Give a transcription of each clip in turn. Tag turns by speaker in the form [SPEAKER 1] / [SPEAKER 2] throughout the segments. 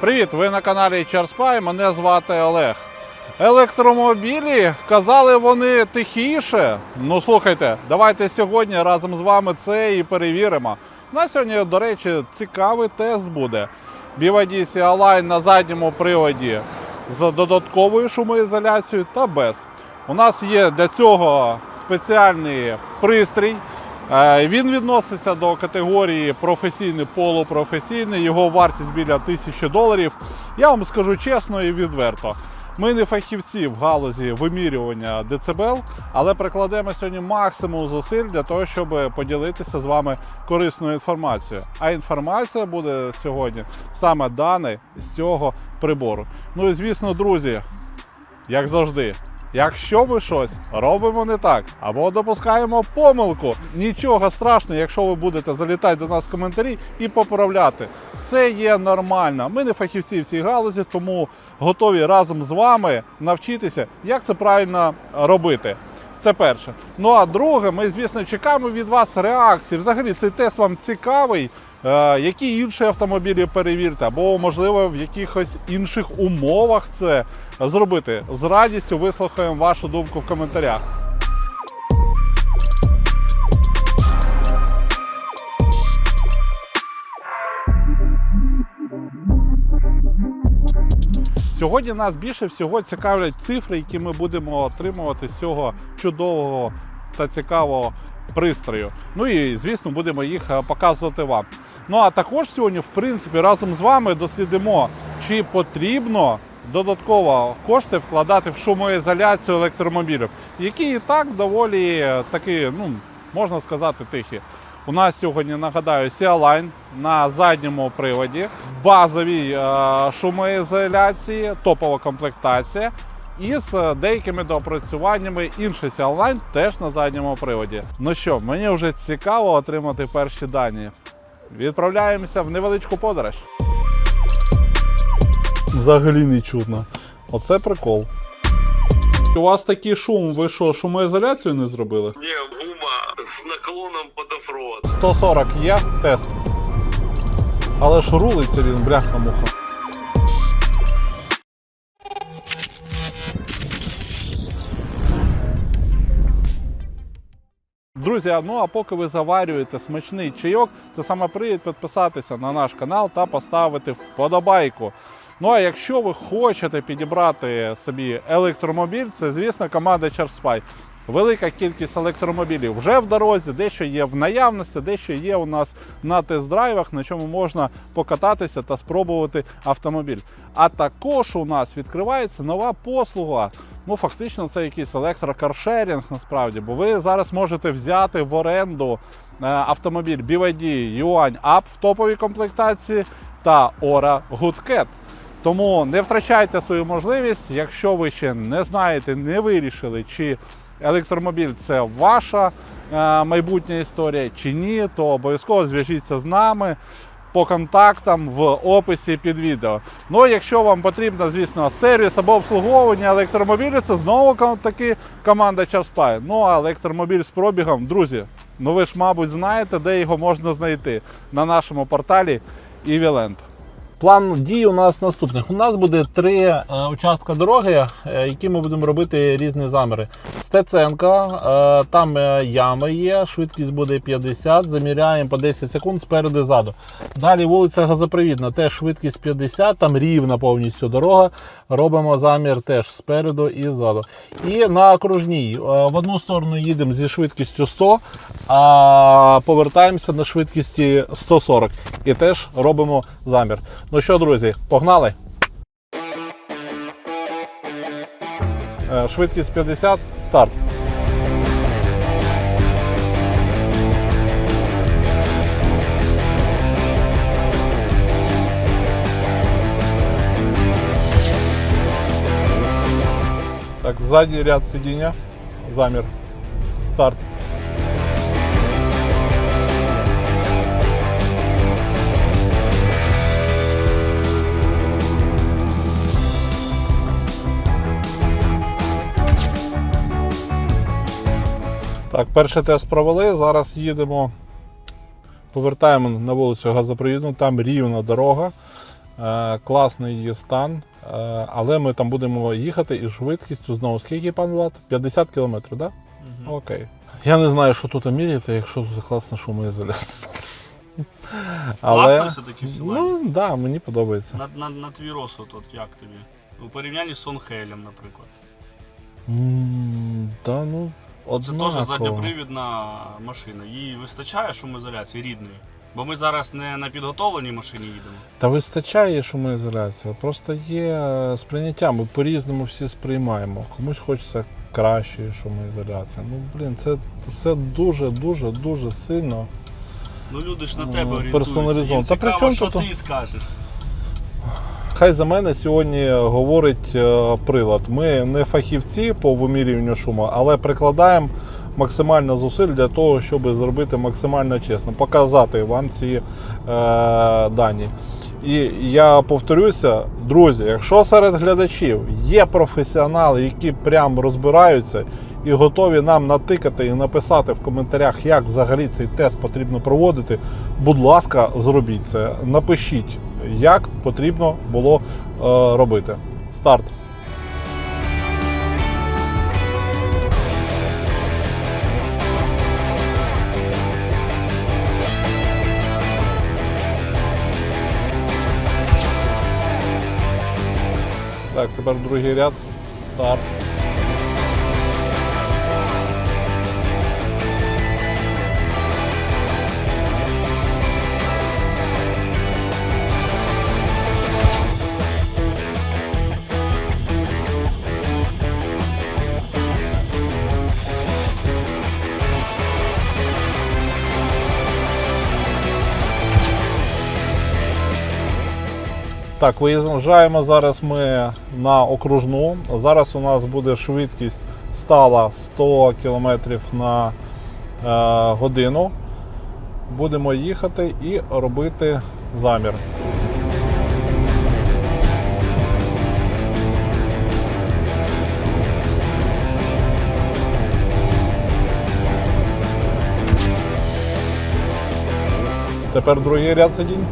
[SPEAKER 1] Привіт! Ви на каналі Черспай. Мене звати Олег. Електромобілі казали вони тихіше. Ну слухайте, давайте сьогодні разом з вами це і перевіримо. На сьогодні, до речі, цікавий тест буде. BYD Sea-Line на задньому приводі з додатковою шумоізоляцією та без. У нас є для цього спеціальний пристрій. Е, Він відноситься до категорії професійний полупрофесійний. Його вартість біля 1000 доларів. Я вам скажу чесно і відверто. Ми не фахівці в галузі вимірювання децибел, але прикладемо сьогодні максимум зусиль для того, щоб поділитися з вами корисною інформацією. А інформація буде сьогодні саме дане з цього прибору. Ну і звісно, друзі, як завжди. Якщо ми щось робимо не так або допускаємо помилку, нічого страшного, якщо ви будете залітати до нас в коментарі і поправляти. Це є нормально. Ми не фахівці в цій галузі, тому готові разом з вами навчитися, як це правильно робити. Це перше. Ну а друге, ми, звісно, чекаємо від вас реакції. Взагалі, цей тест вам цікавий. Е, які інші автомобілі перевірте, або, можливо, в якихось інших умовах це зробити. З радістю вислухаємо вашу думку в коментарях. Сьогодні нас більше всього цікавлять цифри, які ми будемо отримувати з цього чудового та цікавого пристрою. Ну і звісно, будемо їх е, показувати вам. Ну а також сьогодні, в принципі, разом з вами дослідимо, чи потрібно додатково кошти вкладати в шумоізоляцію електромобілів, які і так доволі е, такі, ну можна сказати, тихі. У нас сьогодні нагадаю Sea-Line на задньому приводі, в базовій е, шумоізоляції, топова комплектація. І з е, деякими доопрацюваннями інший Sea-Line теж на задньому приводі. Ну що, мені вже цікаво отримати перші дані. Відправляємося в невеличку подорож. Взагалі не чутно. Оце прикол. У вас такий шум, ви що, шумоізоляцію не зробили?
[SPEAKER 2] Не, гума с наклоном под оффроад.
[SPEAKER 1] 140 є тест. Але ж рулиться він, бляха-муха. Друзі, ну а поки ви заварюєте смачний чайок, це саме привід підписатися на наш канал та поставити вподобайку. Ну а якщо ви хочете підібрати собі електромобіль, це звісно команда Charspy. Велика кількість електромобілів вже в дорозі, дещо є в наявності, дещо є у нас на тест-драйвах, на чому можна покататися та спробувати автомобіль. А також у нас відкривається нова послуга. Ну, фактично, це якийсь електрокаршерінг насправді, бо ви зараз можете взяти в оренду е, автомобіль BYD Yuan Up в топовій комплектації та Ora Goodcat. Тому не втрачайте свою можливість, якщо ви ще не знаєте, не вирішили, чи електромобіль це ваша е, майбутня історія чи ні, то обов'язково зв'яжіться з нами по контактам в описі під відео. Ну, якщо вам потрібно, звісно, сервіс або обслуговування електромобілю, це знову таки команда Charspy. Ну а електромобіль з пробігом, друзі, ну ви ж, мабуть, знаєте, де його можна знайти на нашому порталі EVLand.
[SPEAKER 3] План дій у нас наступних. У нас буде три е, участка дороги, е, які ми будемо робити різні заміри. Стеценка, е, там ями є, швидкість буде 50, заміряємо по 10 секунд спереду ззаду. Далі вулиця Газопровідна, теж швидкість 50, там рівна повністю дорога. Робимо замір теж спереду і ззаду. І на окружній е, в одну сторону їдемо зі швидкістю 100, а повертаємося на швидкісті 140 і теж робимо замір. Ну що, друзі, погнали?
[SPEAKER 1] Е, Швидкість 50, старт. Так, задній ряд сидіння. Замір. Старт. Так, перший тест провели. Зараз їдемо, повертаємо на вулицю Газопровідну, там рівна дорога. Е, класний її стан, е, але ми там будемо їхати із швидкістю знову скільки пан Влад? 50 км, так? Да? Окей. Я не знаю, що тут міряти, якщо тут класна шумоізоляція.
[SPEAKER 4] Класно все-таки в?
[SPEAKER 1] Ну, так, да, мені подобається.
[SPEAKER 4] На, на, на твій розсуд, от як тобі? У порівнянні з Сонхелем, наприклад.
[SPEAKER 1] М, Та ну,
[SPEAKER 4] Це
[SPEAKER 1] однаково.
[SPEAKER 4] теж задньопривідна машина. Їй вистачає шумоізоляції рідної. Бо ми зараз не на підготовленій машині їдемо.
[SPEAKER 1] Та вистачає шумоізоляція. Просто є е, сприйняття. Ми по-різному всі сприймаємо. Комусь хочеться кращої шумоізоляції. Ну, блін, це все дуже, дуже, сильно.
[SPEAKER 4] Ну люди ж на
[SPEAKER 1] Ну,
[SPEAKER 4] тебе орієнтуються.
[SPEAKER 1] персоналізовано.
[SPEAKER 4] Їм
[SPEAKER 1] Та при
[SPEAKER 4] цікаво,
[SPEAKER 1] чому
[SPEAKER 4] що ти скажеш.
[SPEAKER 1] Хай за мене сьогодні говорить е, прилад. Ми не фахівці по вимірюванню шуму, але прикладаємо максимально зусиль для того, щоб зробити максимально чесно, показати вам ці е, дані. І я повторюся, друзі, якщо серед глядачів є професіонали, які прям розбираються і готові нам натикати і написати в коментарях, як взагалі цей тест потрібно проводити, будь ласка, зробіть це. Напишіть, як потрібно було е, робити. Старт. Тепер другий ряд. Старт. Так, виїжджаємо зараз ми на окружну. Зараз у нас буде швидкість стала 100 км на е, годину. Будемо їхати і робити замір. Тепер другий ряд сидінь.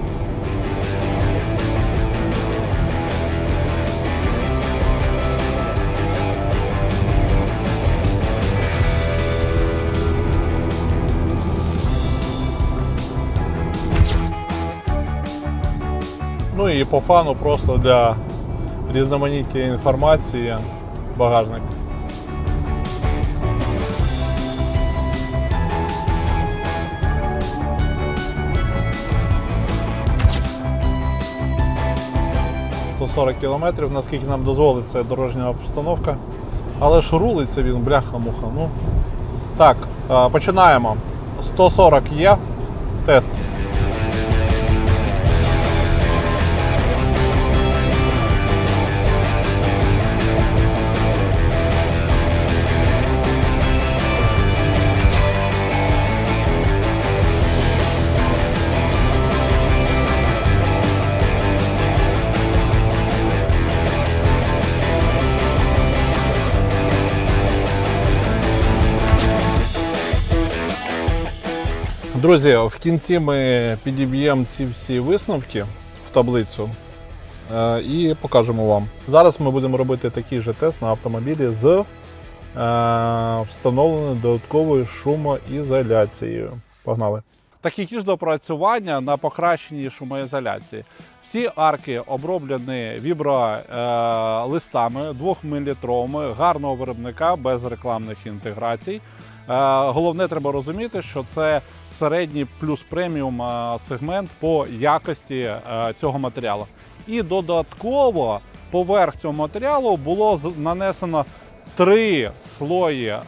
[SPEAKER 1] І по фану просто для різноманіття інформації багажник. «140 кілометрів, наскільки нам дозволить це дорожня обстановка. Але ж рулиться він, бляха-муха. Ну. Так, починаємо. 140 є. Друзі, в кінці ми підіб'ємо ці всі висновки в таблицю е, і покажемо вам. Зараз ми будемо робити такий же тест на автомобілі з е, встановленою додатковою шумоізоляцією. Погнали. Такі ж допрацювання на покращенні шумоізоляції. Всі арки оброблені вібролистами 2-мм гарного виробника без рекламних інтеграцій. Е, Головне, треба розуміти, що це середній плюс преміум е, сегмент по якості е, цього матеріалу. І додатково поверх цього матеріалу було нанесено три слої е,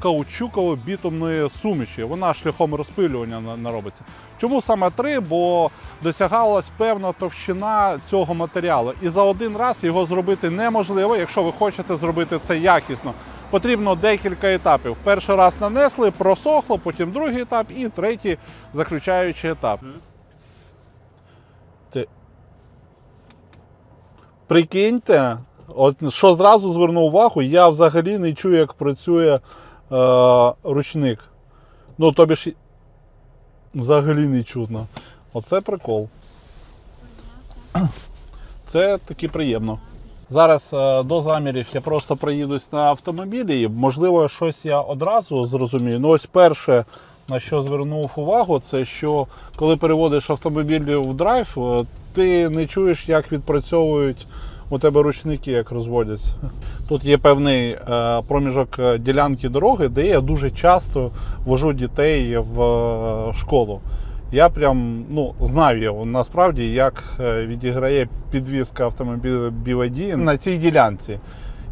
[SPEAKER 1] каучуково бітумної суміші. Вона шляхом розпилювання наробиться. Чому саме три? Бо досягалась певна товщина цього матеріалу. І за один раз його зробити неможливо, якщо ви хочете зробити це якісно. Потрібно декілька етапів. Перший раз нанесли, просохло, потім другий етап і третій заключаючий етап. Прикиньте, от що зразу звернув увагу, я взагалі не чую, як працює е, ручник. Ну, тобі ж взагалі не чутно. Оце прикол. Це таки приємно. Зараз е, до замірів я просто проїдусь на автомобілі. і, Можливо, щось я одразу зрозумію. Ну, ось перше, на що звернув увагу, це що коли переводиш автомобіль в драйв, е, ти не чуєш, як відпрацьовують у тебе ручники, як розводяться. Тут є певний е, проміжок е, ділянки дороги, де я дуже часто вожу дітей в е, школу. Я прям ну, знаю насправді, як відіграє підвізка автомобіля BYD на цій ділянці.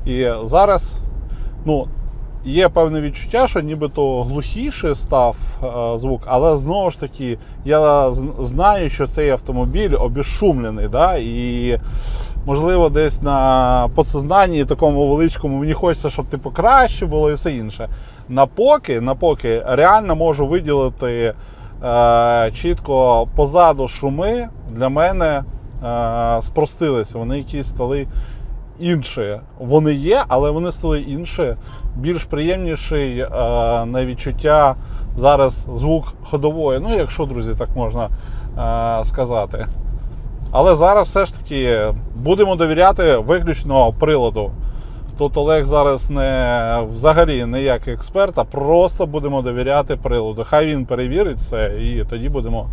[SPEAKER 1] І зараз ну, є певне відчуття, що нібито глухіше став е, звук, але знову ж таки, я знаю, що цей автомобіль обезшумлений. Да? І можливо, десь на подсознанні такому величкому мені хочеться, щоб типу краще було і все інше. На поки, на поки реально можу виділити е, чітко позаду шуми для мене е, спростилися. Вони якісь стали інші. Вони є, але вони стали інші. Більш приємніший е, на відчуття зараз звук ходової. Ну, якщо, друзі, так можна е, сказати. Але зараз все ж таки будемо довіряти виключно приладу. Тут Олег зараз не взагалі не як експерт, а просто будемо довіряти приладу. Хай він перевірить це, і тоді будемо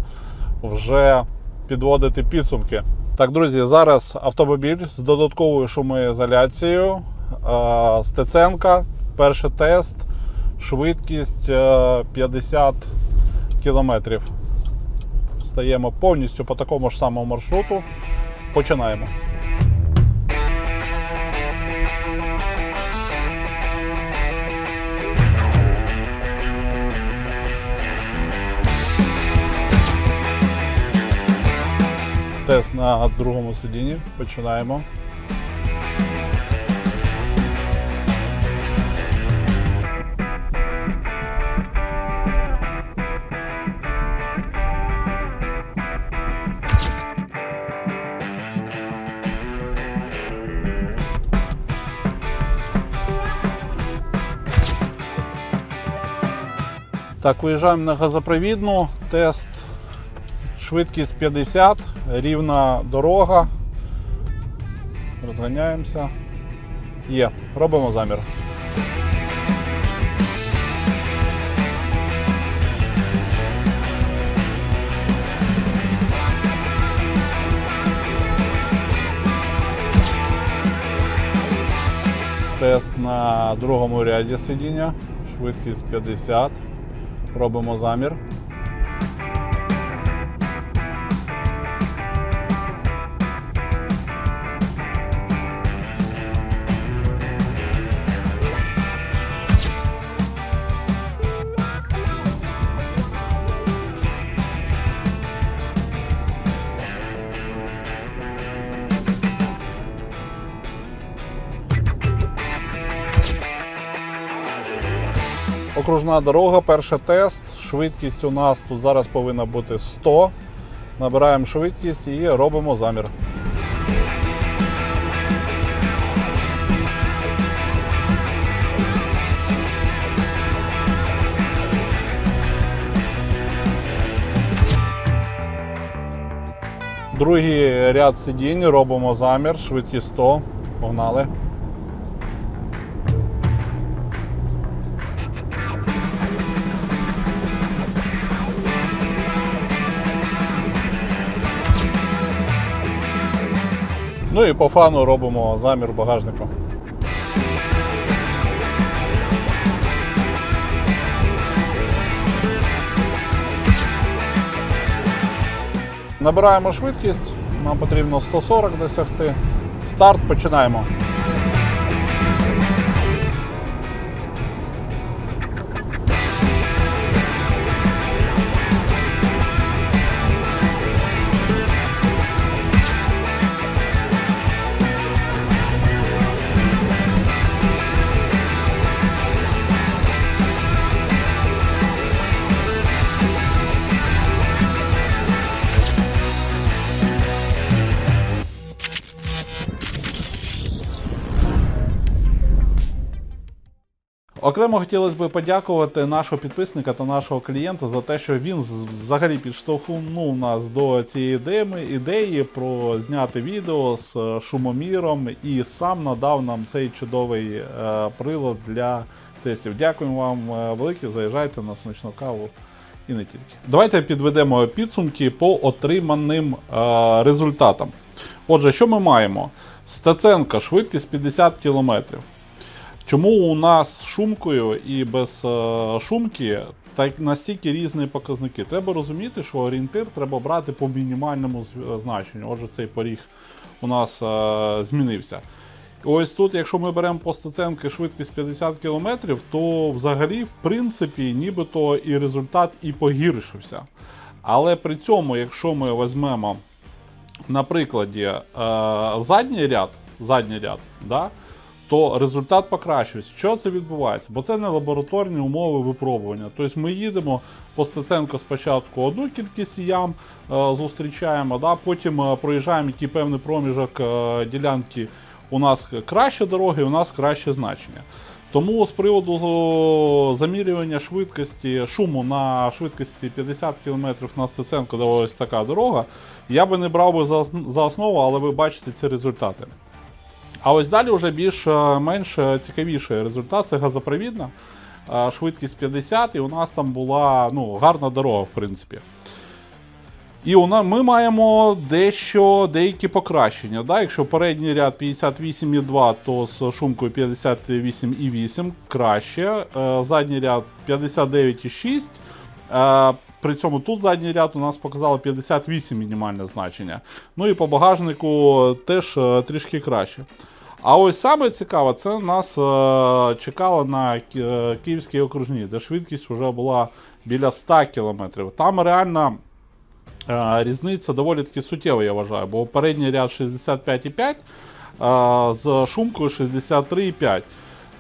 [SPEAKER 1] вже підводити підсумки. Так, друзі, зараз автомобіль з додатковою шумоізоляцією. е, Стеценка, перший тест, швидкість е, 50 кілометрів. Стаємо повністю по такому ж самому маршруту. Починаємо. Тест на другому сидінні. Починаємо. Так, виїжджаємо на газопровідну. Тест швидкість 50, рівна дорога. Розганяємося. Є, робимо замір. Тест на другому ряді сидіння. Швидкість 50. Робимо замір. Окружна дорога, перший тест. Швидкість у нас тут зараз повинна бути 100. Набираємо швидкість і робимо замір. Другий ряд сидінь, робимо замір, швидкість 100. Погнали. Ну і по фану робимо замір багажника. Набираємо швидкість, нам потрібно 140 досягти. Старт починаємо. Окремо хотілося б подякувати нашого підписника та нашого клієнта за те, що він взагалі підштовхнув нас до цієї ідеї, ідеї про зняти відео з е, шумоміром і сам надав нам цей чудовий е, прилад для тестів. Дякуємо вам е, велике. Заїжджайте на смачну каву і не тільки. Давайте підведемо підсумки по отриманим е, результатам. Отже, що ми маємо? Стеценка, швидкість 50 км. Чому у нас з шумкою і без е, шумки так настільки різні показники? Треба розуміти, що орієнтир треба брати по мінімальному значенню. Отже, цей поріг у нас е, змінився. Ось тут, якщо ми беремо по стеценки швидкість 50 км, то взагалі, в принципі, нібито і результат і погіршився. Але при цьому, якщо ми візьмемо на прикладі е, задній ряд, задній ряд, да, то результат покращується. Що це відбувається? Бо це не лабораторні умови випробування. Тобто ми їдемо по Стеценко спочатку одну кількість ям е, зустрічаємо, да, потім е, проїжджаємо який певний проміжок е, ділянки. У нас краще дороги, у нас краще значення. Тому з приводу замірювання швидкості шуму на швидкості 50 км на Стеценко, де ось така дорога, я би не брав би за основу, але ви бачите ці результати. А ось далі вже більш е, е, цікавіший результат це газопровідна. е, Швидкість 50, і у нас там була ну, гарна дорога, в принципі. І у нас, ми маємо дещо деякі покращення. Да? Якщо передній ряд 58,2, то з шумкою 58,8 краще. Задній ряд 59,6. Е, При цьому тут задній ряд у нас показало 58 мінімальне значення. Ну і по багажнику теж трішки краще. А ось саме цікаве, це нас е, чекало на е, Київській окружній, де швидкість вже була біля 100 км. Там реально е, різниця доволі таки суттєва, я вважаю, бо передній ряд 65,5 е, з шумкою 63,5.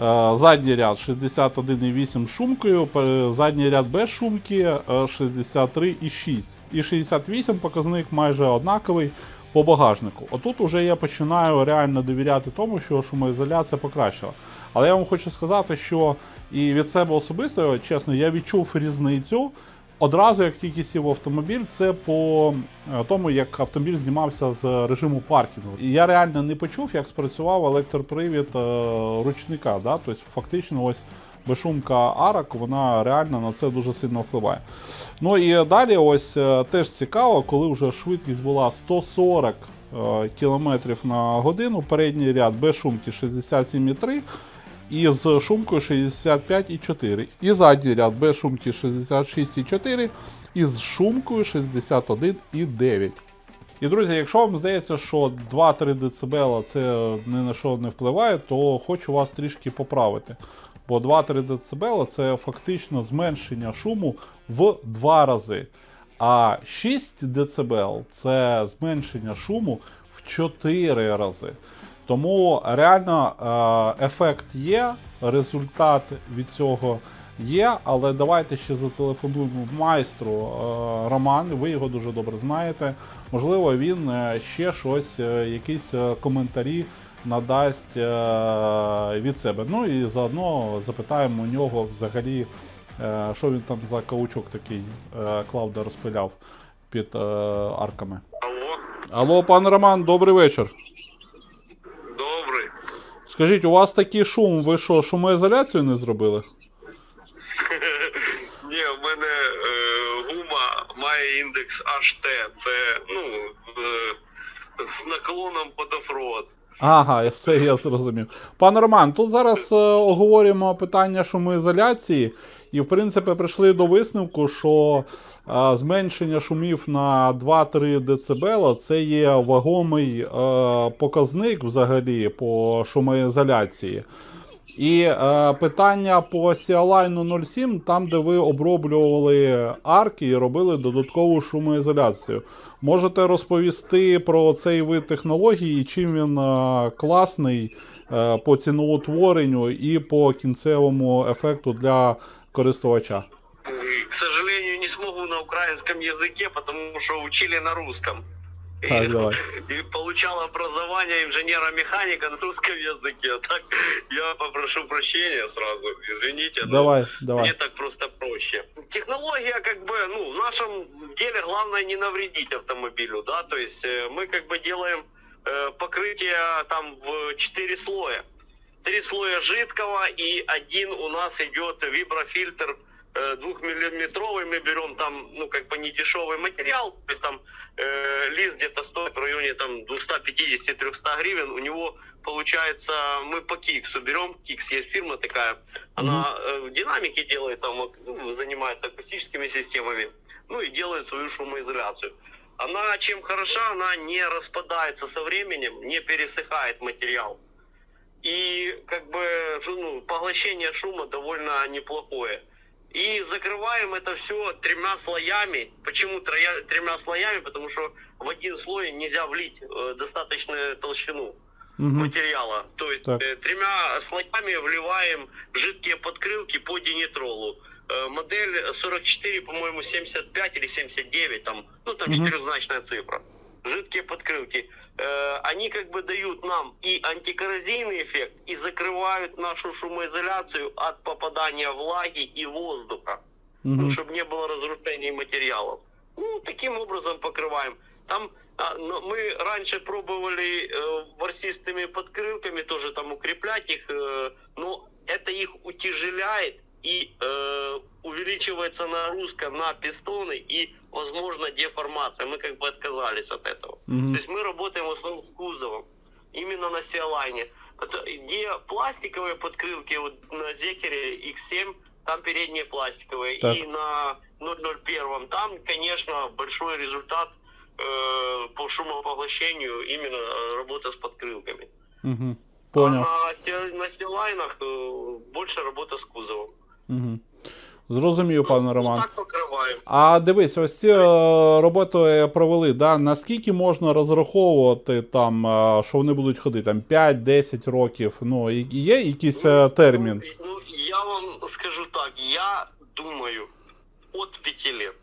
[SPEAKER 1] Е, Задній ряд 61,8 з шумкою, задній ряд без шумки е, 63,6. І 68 показник майже однаковий по багажнику. Отут уже я починаю реально довіряти тому, що шумоізоляція покращила. Але я вам хочу сказати, що і від себе особисто, чесно, я відчув різницю. Одразу, як тільки сів автомобіль, це по е, тому, як автомобіль знімався з режиму паркінгу. І я реально не почув, як спрацював електропривід е, ручника. Да? Тобто, фактично, ось безшумка арок, вона реально на це дуже сильно впливає. Ну і далі, ось е, теж цікаво, коли вже швидкість була 140 е, км на годину, передній ряд без шумки 67,3 і з шумкою 65,4. І задній ряд без шумки 66,4 і з шумкою 61,9. І друзі, якщо вам здається, що 2-3 дБ це ні на що не впливає, то хочу вас трішки поправити. Бо 2-3 дБ це фактично зменшення шуму в 2 рази. А 6 дБ це зменшення шуму в 4 рази. Тому реально е, ефект є, результат від цього є, але давайте ще зателефонуємо майстру е, Роман, ви його дуже добре знаєте. Можливо, він е, ще щось, якісь коментарі надасть е, від себе. Ну і заодно запитаємо у нього взагалі, е, що він там за каучук такий е, Клауда розпиляв під е, арками.
[SPEAKER 2] Алло,
[SPEAKER 1] Алло, пан Роман, добрий вечір.
[SPEAKER 2] добрий.
[SPEAKER 1] Скажіть, у вас такий шум, ви що, шумоізоляцію не зробили?
[SPEAKER 2] Ні, в мене гума має індекс HT. Це ну, з наклоном под оффроад.
[SPEAKER 1] Ага, все я зрозумів. Пан Роман, тут зараз е, оговорюємо питання шумоізоляції, і в принципі прийшли до висновку, що е, зменшення шумів на 2-3 дБ це є вагомий е, показник взагалі по шумоізоляції. І е, питання по CLine 07, там, де ви оброблювали арки і робили додаткову шумоізоляцію. Можете розповісти про цей вид технології, і чим він е, класний е, по ціноутворенню і по кінцевому ефекту для користувача?
[SPEAKER 2] К сожалению, не смогу на украинском языке, потому что учили на русском.
[SPEAKER 1] Так,
[SPEAKER 2] и,
[SPEAKER 1] давай.
[SPEAKER 2] и получал образование инженера-механика на русском языке. Так я попрошу прощения сразу, извините. но
[SPEAKER 1] Давай,
[SPEAKER 2] Мне
[SPEAKER 1] давай.
[SPEAKER 2] так просто проще. Технология, как бы, ну, в нашем деле главное не навредить автомобилю, да, то есть э, мы как бы делаем э, покрытие там в 4 слоя. Три слоя жидкого и один у нас идет виброфильтр двухмиллиметровый. Мы берем там, ну, как бы не дешевый материал, то есть там э, лист где-то стоит в районе там 250-300 гривен. У него получается, мы по Киксу берем, Кикс есть фирма такая, она э, в динамике делает, там, ак- ну, занимается акустическими системами, ну и делает свою шумоизоляцию. Она чем хороша, она не распадается со временем, не пересыхает материал. И как бы ну, поглощение шума довольно неплохое. И закрываем это все тремя слоями. Почему троя- тремя слоями? Потому что в один слой нельзя влить э, достаточную толщину
[SPEAKER 1] Мгм.
[SPEAKER 2] материала. То есть
[SPEAKER 1] Так.
[SPEAKER 2] э, тремя слоями вливаем жидкие подкрылки по динитролу. Э, модель 44, по-моему, 75 или 79, там, ну там
[SPEAKER 1] Мгм.
[SPEAKER 2] четырехзначная цифра. Жидкие подкрылки. Э, они как бы дают нам и антикоррозийный эффект, и закрывают нашу шумоизоляцию от попадания влаги и воздуха ну,
[SPEAKER 1] Мгм.
[SPEAKER 2] чтобы не было разрушений материалов. Ну, таким образом покрываем. Там а, мы раньше пробовали э, ворсистыми подкрылками тоже там укреплять их, э, но это их утяжеляет и э, увеличивается нагрузка на пистоны и, возможно, деформация. Мы как бы отказались от этого.
[SPEAKER 1] Мгм.
[SPEAKER 2] То есть мы работаем в основном с кузовом, именно на Сиалайне. Где пластиковые подкрылки, вот на Зекере X7, там передние пластиковые.
[SPEAKER 1] Так.
[SPEAKER 2] И на 001 там, конечно, большой результат э, по шумопоглощению именно э, работа с подкрылками.
[SPEAKER 1] Мгм. Понял.
[SPEAKER 2] А на, на Сиалайнах э, больше работа с кузовом.
[SPEAKER 1] Мгм. Зрозумів, пане
[SPEAKER 2] Ну,
[SPEAKER 1] Роман.
[SPEAKER 2] так покриваємо.
[SPEAKER 1] А дивись, ось ці е, роботи провели. Да? Наскільки можна розраховувати там, е, що вони будуть ходити? Там 5-10 років. Ну, і- і є якийсь е, термін?
[SPEAKER 2] Ну, ну, я вам скажу так, я думаю, от 5 лет.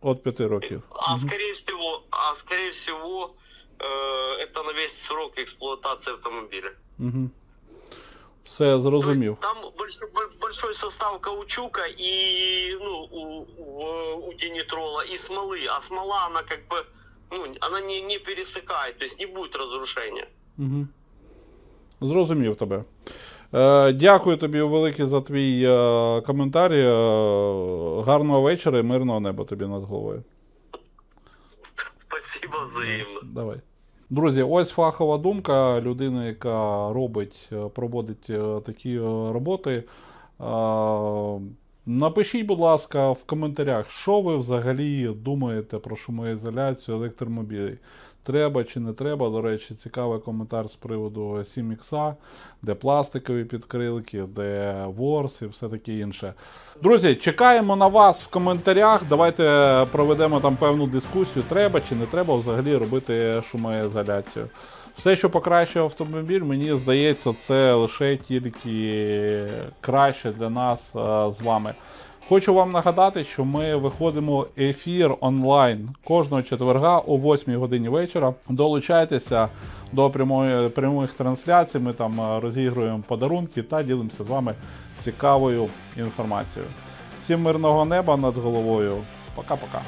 [SPEAKER 1] От 5 років.
[SPEAKER 2] А
[SPEAKER 1] Мгм.
[SPEAKER 2] скорее всего, а скорее всего, э, это на весь срок эксплуатации автомобиля.
[SPEAKER 1] Угу. Все, зрозумів.
[SPEAKER 2] То есть Там большой, бо- большой состав каучука и ну, у, у, у динитрола и смолы, а смола она как бы ну, она не, не пересыхает, то есть не будет разрушения.
[SPEAKER 1] Угу. Зрозумів тебе. Е, дякую тобі велике за твій е, коментар. Е, гарного вечора і мирного неба тобі над головою.
[SPEAKER 2] Спасибо взаимно.
[SPEAKER 1] Давай. Друзі, ось фахова думка людини, яка робить, е, проводить е, такі е, роботи. Напишіть, будь ласка, в коментарях, що ви взагалі думаєте про шумоізоляцію електромобілів. Треба чи не треба. До речі, цікавий коментар з приводу 7X, де пластикові підкрилки, де ворс і все таке інше. Друзі, чекаємо на вас в коментарях. Давайте проведемо там певну дискусію. Треба чи не треба взагалі робити шумоізоляцію. Все, що покращує автомобіль, мені здається, це лише тільки краще для нас а, з вами. Хочу вам нагадати, що ми виходимо ефір онлайн кожного четверга о 8 годині вечора. Долучайтеся до прямої прямих трансляцій. Ми там розігруємо подарунки та ділимося з вами цікавою інформацією. Всім мирного неба над головою. Пока-пока.